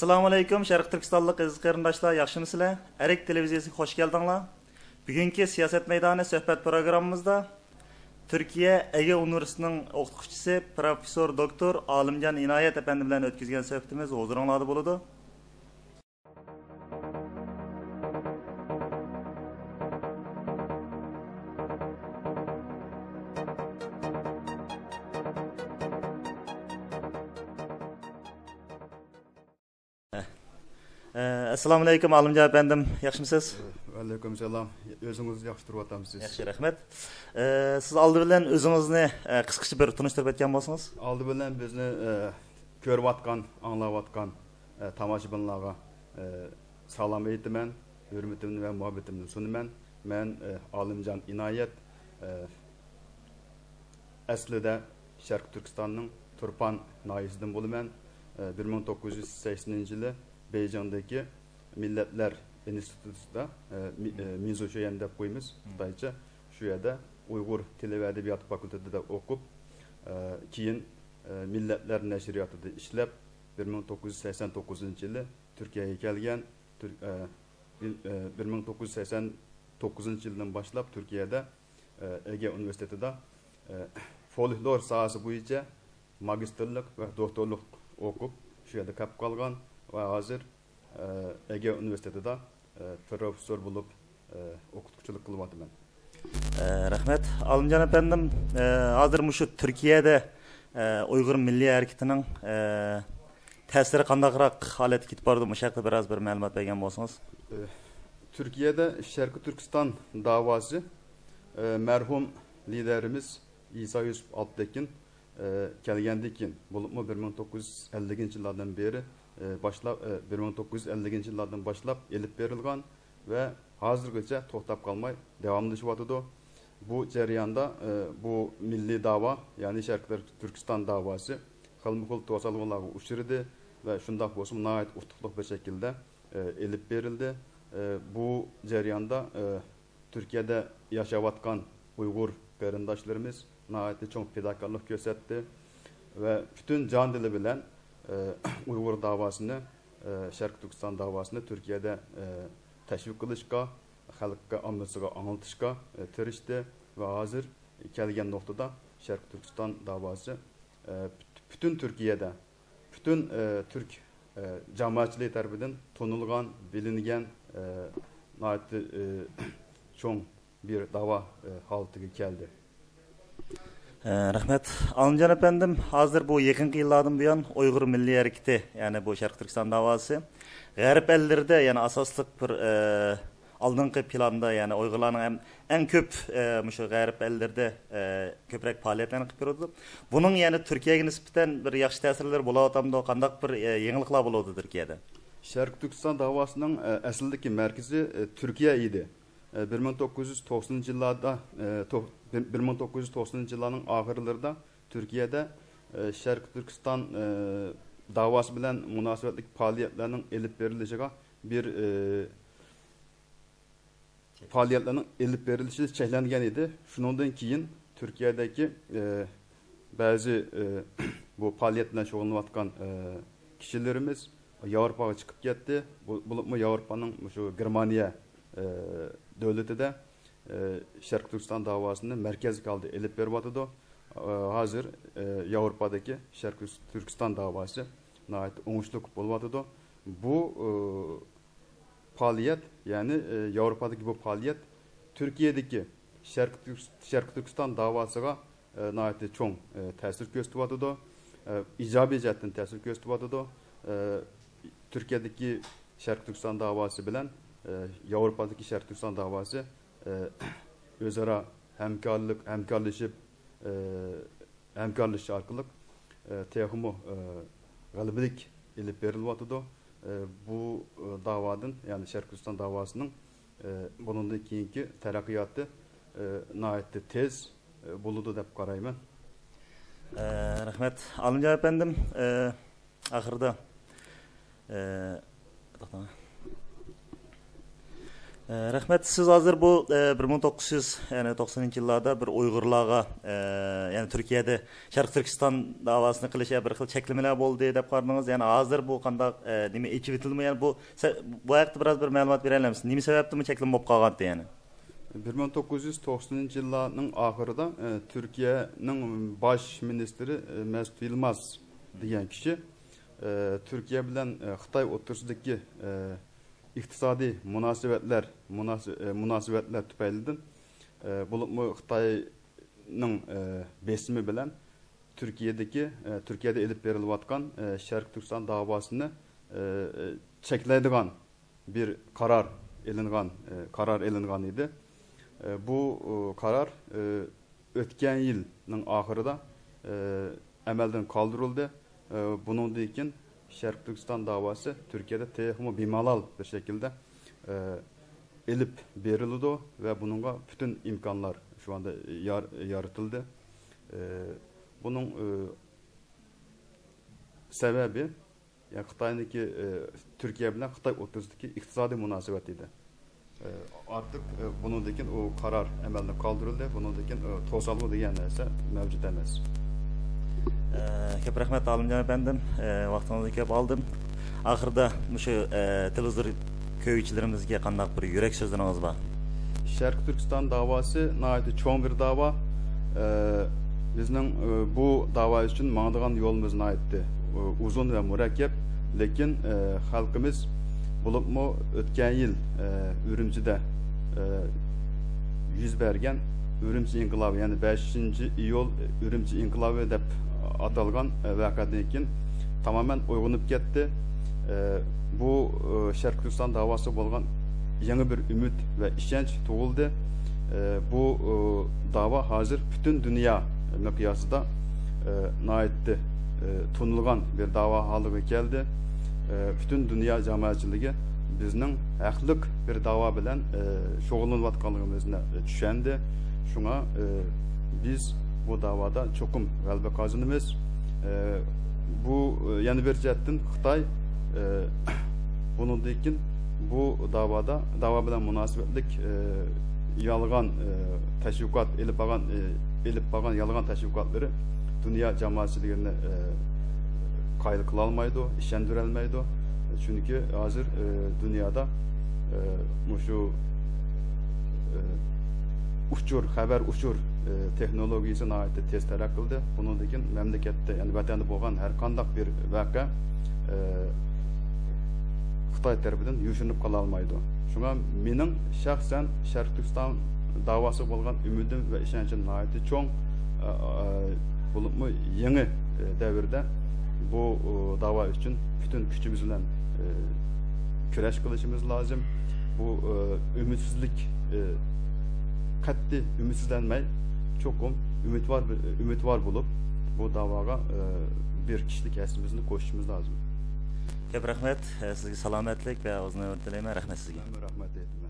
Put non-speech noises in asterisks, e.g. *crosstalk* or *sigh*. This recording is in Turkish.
assalomu alaykum sharq turkistonlik aziz qarindoshlar yaxshimisizlar? Arik televiziyasiga xush keldinglar. Bugungi siyosat maydoni suhbat programmamizda turkiya ega universitetining o'qituvchisi professor doktor olimjon inoyat apandi bilan o'tkazgan suhbatimiz huzuringlarda bo'ladi assalomu alaykum olimjon apandim yaxshimisiz alaykum assalom o'zingizni yaxshi turyaptimiz siz yaxshi rahmat siz oldi bilan o'zingizni qisqacha bir tunishtirib o'tgan bo'lsangiz oldi bilan bizni ko'rayotgan anglayotgan tomoshabinlarga salom aytaman hurmatimni va muhabbatimni sunaman man olimjon inoyat aslida sharq turkistonning turpan noyisidan bo'laman bir ming to'qqiz yuz saksoninchi yili beyjondagi millatlar institutida mizo shoyan deb qo'yamiz xitoycha shu yerda uyg'ur tili va adabiyoti fakultetida o'qib keyin millatlar nashriyotida ishlab bir ming to'qqiz yuz sakson to'qqizinchi yili turkiyaga kelgan bir ming to'qqiz yuz sakson to'qqizinchi yildan boshlab turkiyada ege universitetida folklor sohasi bo'yicha magistrlik va doktorlik o'qib shu yerda qolib qolgan ve hazır e, Ege Üniversitesi'de de e, profesör bulup e, okutkuçuluk kılmadı ben. E, rahmet. Alımcan efendim, e, hazır şu Türkiye'de e, Uygur Milli Erkitinin e, tesiri kandakırak halet git bardı mı? Şarkı biraz bir melumat belgen bolsanız. E, Türkiye'de Şarkı Türkistan davası e, merhum liderimiz İsa Yusuf Alptekin e, kendikin bulup mu 1950 yıllardan beri yuz elliginchi yillardan boshlab ilib berilgan va hozirgacha to'xtab qolmay davomlashyotidi bu jarayonda bu milliy davo ya'ni sharqiy turkiston davosi xilma xil to'salg'ularga uchradi va shundoq bo'lsa nihoyat utuqli bir shaklda ilib berildi bu jarayonda turkiyada yashayotgan uyg'ur qarindoshlarimiz nihoyatda cho'ng fidokorlik ko'rsatdi va butun jon dili bilan uyg'ur davosini sharq turkiston davosini turkiyada tashviq qilishga xalqqa ommasiga anglitishga tirishdi va hozir kelgan nuqtada sharq turkiston davosi butun turkiyada butun turk jamoatchiligi tarafidan to'nilgan bilingan cho'ng bir davo holatiga keldi rahmat olimjon apandim hozir bu yaqinqi yillardan buyon uyg'ur milliy harakati ya'ni bu sharq turkiston davosi g'arb ellarida ya'ni asosli bir e, oldingi planda ya'ni uyg'urlarni eng ko'p shu e, g'arb ellarda e, ko'proq faoliyatlarni qilib ko'rdi buning ya'ni turkiyaga nisbatan bir yaxshi ta'sirlar bo'layotgandi qandaq bir yangiliklar bo'lyapti turkiyada sharq turkiston davosining aslidagi markazi turkiya edi 1990-cı illərdə 1990-cı illərin axırlarında Türkiyədə Şərqi Türkistan davası bilan münasibətli fəaliyyətlərin elib beriləşigə bir e, fəaliyyətlərin elib berilişi çəklənən idi. Şunundan keyin Türkiyədəki e, bəzi e, bu fəaliyyətlə şoğullanıbatqan kişilərimiz Avropağa çıxıb getdi. Bu bulutmu Avropanın şu Germaniya dövləti də Şərq Türkistan davasını mərkəz qaldı elib verib Hazır Avropadakı Şərq Türkistan davası nəhayət oğuşluq bolub Bu fəaliyyət, yəni Avropadakı bu fəaliyyət Türkiyədəki Şərq Şərq Türkistan davasına nəhayət çox təsir göstərib İcabə cəhətdən təsir göstərib Türkiyədəki Şərq Türkistan davası bilən sharq turkiston davosi o'zaro hamkorlik hamkorlashib hamkorlashish orqali texmi g'alabalik ilib berilyotidi bu davodan ya'ni sharq turkiston davosining bundan keyingi taraqqiyoti nihoyatda tez bo'ladi deb qarayman rahmat olimjon apandim oxirida Ee, rahmet. Siz hozir bu e, 1900 yani 90 yillarda bir uyg'urlarga e, ya'ni turkiyada sharq turkiston davosini qilish bir xil cheklamalar bo'ldi deb qardingiz ya'ni hozir bu qandaq e, nima ichib etilmi ya'ni bu se- bu haqda biroz bir ma'lumot bera olamsiz nima sababdan cheklanma bo'lib qolgandi ya'ni 1990 yıllarının ahırda e, Türkiye'nin baş ministri e, Mesut Yılmaz diyen kişi e, Türkiye bilen e, Xitay otursudaki e, e, iqtisadi münasibətlər, e, münasibətlər tüpəylidən e, bulubmu Xitayının e, besimi bilən Türkiyədəki Türkiyədə edib verilətqan Şərq Türkistan davasını çəkləyidigan bir qarar elinğan qarar elinğan idi. Bu qarar ötken yılın ahırda əməldən qaldırıldı. Bunun deyikin Şerq Türkistan davası Türkiye'de tehmu bimalal bir şekilde e, elip verildi ve bununla bütün imkanlar şu anda yar, yaratıldı. E, bunun e, sebebi yani Xitay'daki e, Türkiye bilen Xitay otuzdaki iktisadi münasebet idi. E, artık e, bunun dikin o karar emelden kaldırıldı. Bunun dikin e, tosalı diyen ise mevcut emas. көп рахмет ғалымжан әпендім уақытыңызды көп алдым ақырда мұшы телевизор көйішілерімізге қандай бір жүрек сөзіңіз бар шәрік түркістан давасы нағайты чоң бір дава біздің бұл дава үшін маңдыған жолымыз нағайты ұзын ә мұрәкеп лекин халқымыз бұлыпмы өткен жыл үрімжіде жүз берген үрімжі инқылабы яғни бесінші июль үрімжі инқылабы деп аталған э, вәқәден кейін тамамен ойғынып кетті. Э, Бұл э, шәрқ түркістан давасы болған жаңа бір үміт вә ішенш туылды. Бұл дава қазір бүтін дүния мақиясында наайтты тұнылған бір дава халығы келді. Бүтін дүния жамаатшылығы біздің әқлік бір дава білән шоғылынып жатқанлығымызны түшенді. Шуңа біз e, e, bu davada cho'qim g'alaba qozonamiz. E, bu e, yana bir jihatdan Xitoy e, *coughs* bundan bu davada dava bilan munosabatlik e, yalgan e, tashviqot elib borgan e, elib borgan yalgan tashviqotlari dunyo jamoatchiligini e, qayil qila olmaydi, ishondira olmaydi. Chunki hozir e, dunyoda e, e, uchur, xabar uchur e, texnologiyasi nihoyatda tez taraqqiy qildi. Bundan keyin mamlakatda, ya'ni vatanda bo'lgan har qanday bir voqea e, Xitoy tarafidan yushinib qola olmaydi. Shunga mening shaxsan Sharq Turkiston davası bo'lgan ümidim ve ishonchim nihoyatda cho'ng bo'libmi yangi e, davrda bu e, dava için bütün gücümüz bilan e, kurash qilishimiz lozim. Bu e, e, qat'iy çokum ümid var ümid var bulub bu davağa e, bir kişilik əslimizni qoşmamız lazımdır. Çox rəhmət, e, sizə salamətlik və uzun ömür diləyirəm. Rəhmət sizə. Rəhmət deyirəm.